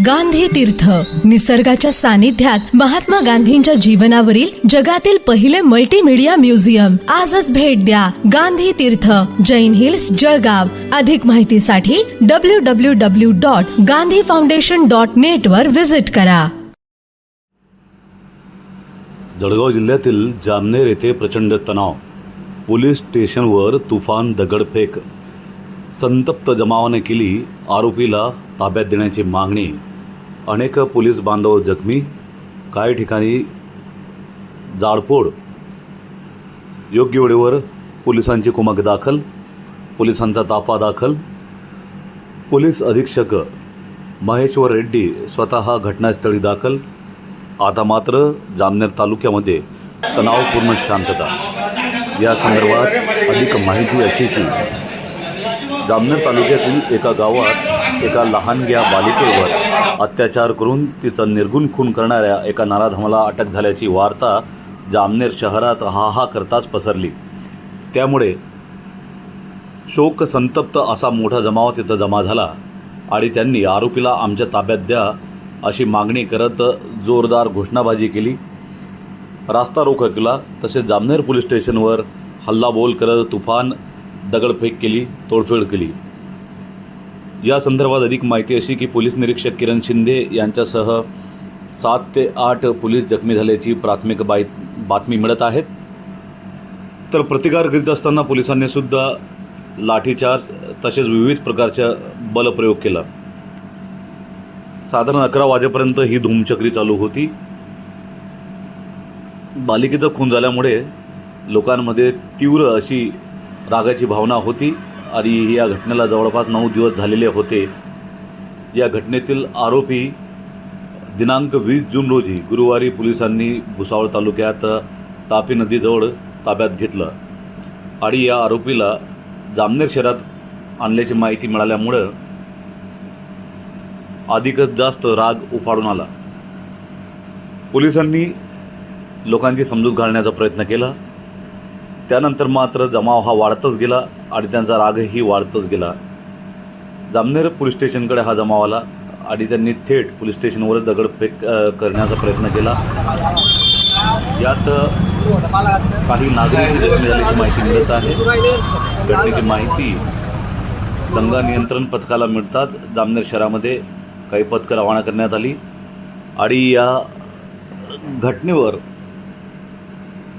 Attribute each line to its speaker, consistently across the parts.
Speaker 1: गांधी तीर्थ. निसर्गाच्या सानिध्यात महात्मा गांधींच्या जीवनावरील जगातील पहिले मल्टीमीडिया म्युझियम आजच भेट द्या गांधी तीर्थ. जैन हिल्स जळगाव. अधिक माहितीसाठी W W W dot Gandhi foundation dot net वर व्हिजिट करा.
Speaker 2: जळगाव जिल्ह्यातील जामनेर येथे प्रचंड तणाव. पोलीस स्टेशनवर तुफान दगडफेक. संतप्त जमावाने केली आरोपीला ताब्यात देण्याची मागणी. अनेक पोलीस बांधव जखमी. काही ठिकाणी जाळपोळ योग्य वेळेवर पोलिसांची कुमक दाखल. पोलिसांचा ताफा दाखल. पोलीस अधीक्षक महेश्वर रेड्डी स्वतः घटनास्थळी दाखल. आता मात्र जामनेर तालुक्यामध्ये तणावपूर्ण शांतता. या संदर्भात अधिक माहिती अशी की जामनेर तालुक्यातील एका गावात एका लहानग्या बालिकेवर अत्याचार करून तिचा निर्गुण खून करणाऱ्या एका नाराधमाला अटक झाल्याची वार्ता जामनेर शहरात हा हा करताच पसरली. त्यामुळे शोक संतप्त असा मोठा जमाव तिथं जमा झाला आणि त्यांनी आरोपीला आमच्या ताब्यात द्या अशी मागणी करत जोरदार घोषणाबाजी केली. रास्ता रोख केला तसेच जामनेर पोलीस स्टेशनवर हल्लाबोल करत तुफान दगडफेक केली तोडफेड केली. या संदर्भात अधिक माहिती अशी की पोलीस निरीक्षक किरण शिंदे यांच्यासह सात ते आठ पोलीस जखमी झाल्याची प्राथमिक बाई बातमी मिळत आहेत. तर प्रतिकार करीत असताना पोलिसांनी सुद्धा लाठीचार्ज तसेच विविध प्रकारच्या बलप्रयोग केला. साधारण अकरा वाजेपर्यंत ही धूमचक्री चालू होती. बालिकेचा खून झाल्यामुळे लोकांमध्ये तीव्र अशी रागाची भावना होती आणि या घटनेला जवळपास नऊ दिवस झालेले होते. या घटनेतील आरोपी दिनांक वीस जून रोजी गुरुवारी पोलिसांनी भुसावळ तालुक्यात तापी नदीजवळ ताब्यात घेतलं आणि या आरोपीला जामनेर शहरात आणल्याची माहिती मिळाल्यामुळं अधिकच जास्त राग उफाडून आला. पोलिसांनी लोकांची समजूत घालण्याचा प्रयत्न केला. त्यानंतर मात्र जमाव हा वाढतच गेला आणि त्यांचा रागही वाढतच गेला. जामनेर पोलीस स्टेशनकडे हा जमाव आला आणि त्यांनी थेट पोलीस स्टेशनवरच दगडफेक करण्याचा प्रयत्न केला. यात काही नागरिक जखमी झाल्याची माहिती मिळत आहे. घटनेची माहिती दंगा नियंत्रण पथकाला मिळताच जामनेर शहरामध्ये काही पथकं रवाना करण्यात आली. आणि या घटनेवर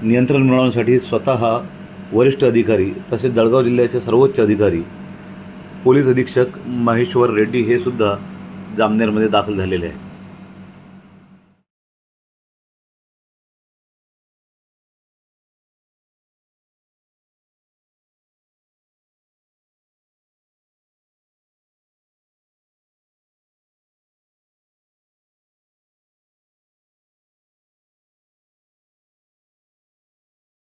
Speaker 2: नियंत्रण मिळवण्यासाठी स्वतः वरिष्ठ अधिकारी तसेच जळगाव जिल्ह्याचे सर्वोच्च अधिकारी पोलीस अधीक्षक महेश्वर रेड्डी हे सुद्धा जामनेरमध्ये दाखल झालेले आहे